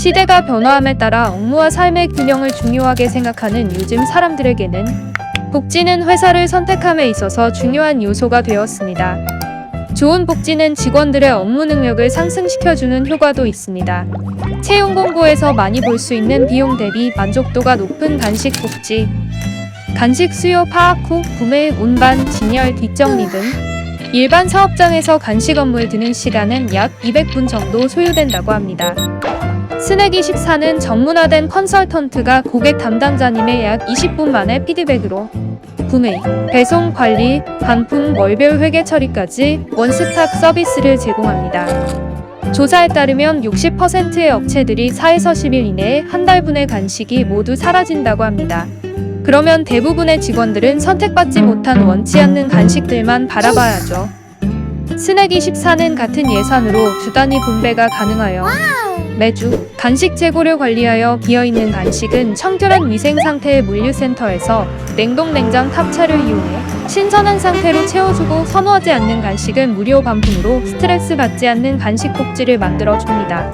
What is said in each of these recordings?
시대가 변화함에 따라 업무와 삶의 균형을 중요하게 생각하는 요즘 사람들에게는 복지는 회사를 선택함에 있어서 중요한 요소가 되었습니다. 좋은 복지는 직원들의 업무 능력을 상승시켜주는 효과도 있습니다. 채용 공고에서 많이 볼 수 있는 비용 대비 만족도가 높은 간식 복지, 간식 수요 파악 후 구매, 운반, 진열, 뒷정리 등 일반 사업장에서 간식 업무를 드는 시간은 약 200분 정도 소요된다고 합니다. 스낵24는 전문화된 컨설턴트가 고객 담당자님의 약 20분 만에 피드백으로 구매, 배송 관리, 반품 월별 회계 처리까지 원스톱 서비스를 제공합니다. 조사에 따르면 60%의 업체들이 4에서 10일 이내에 한 달분의 간식이 모두 사라진다고 합니다. 그러면 대부분의 직원들은 선택받지 못한 원치 않는 간식들만 바라봐야죠. 스낵24는 같은 예산으로 주 단위 분배가 가능하여 매주 간식 재고를 관리하여 비어있는 간식은 청결한 위생 상태의 물류센터에서 냉동 냉장 탑차를 이용해 신선한 상태로 채워주고 선호하지 않는 간식은 무료 반품으로 스트레스 받지 않는 간식 복지를 만들어 줍니다.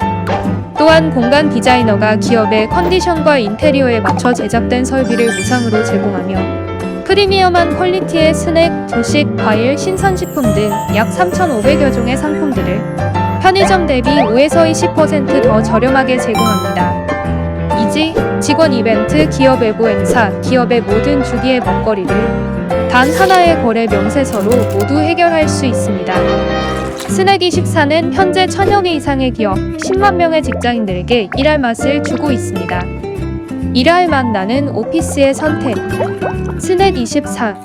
또한 공간 디자이너가 기업의 컨디션과 인테리어에 맞춰 제작된 설비를 무상으로 제공하며 프리미엄한 퀄리티의 스낵, 조식, 과일, 신선식품 등 약 3,500여 종의 상품들을 편의점 대비 5에서 20%더 저렴하게 제공합니다. 이지 직원 이벤트, 기업 외부 행사, 기업의 모든 주기의 먹거리를 단 하나의 거래 명세서로 모두 해결할 수 있습니다. 스낵 24는 현재 천여 개 이상의 기업, 10만 명의 직장인들에게 일할 맛을 주고 있습니다. 일할 맛 나는 오피스의 선택. 스낵24